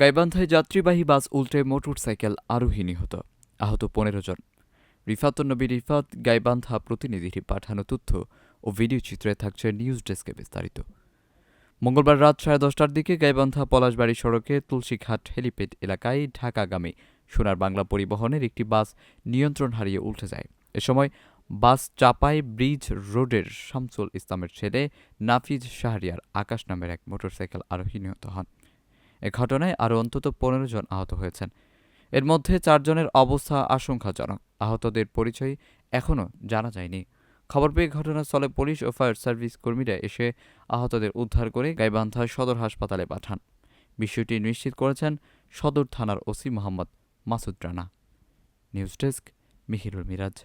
গাইবান্ধায় যাত্রীবাহী বাস উল্টে মোটরসাইকেল আরোহী নিহত। আহত পনেরো জন। রিফাতুন্নবী রিফাত, গাইবান্ধা প্রতিনিধির পাঠানো তথ্য ও ভিডিও চিত্রে থাকছে নিউজ ডেস্কে বিস্তারিত। মঙ্গলবার রাত সাড়ে দশটার দিকে গাইবান্ধা পলাশবাড়ি সড়কে তুলসীঘাট হেলিপ্যাড এলাকায় ঢাকাগামী সোনার বাংলা পরিবহনের একটি বাস নিয়ন্ত্রণ হারিয়ে উল্টে যায়। এ সময় বাস চাপায় ব্রিজ রোডের শামসুল ইসলামের ছেলে নাফিজ শাহরিয়ার আকাশ নামের এক মোটরসাইকেল আরোহী নিহত হন। এ ঘটনায় আরও অন্তত পনেরো জন আহত হয়েছেন। এর মধ্যে চারজনের অবস্থা আশঙ্কাজনক। আহতদের পরিচয় এখনও জানা যায়নি। খবর পেয়ে ঘটনাস্থলে পুলিশ ও ফায়ার সার্ভিস কর্মীরা এসে আহতদের উদ্ধার করে গাইবান্ধা সদর হাসপাতালে পাঠান। বিষয়টি নিশ্চিত করেছেন সদর থানার OC Mohammad Masud Rana. News desk Mihirul Miraj.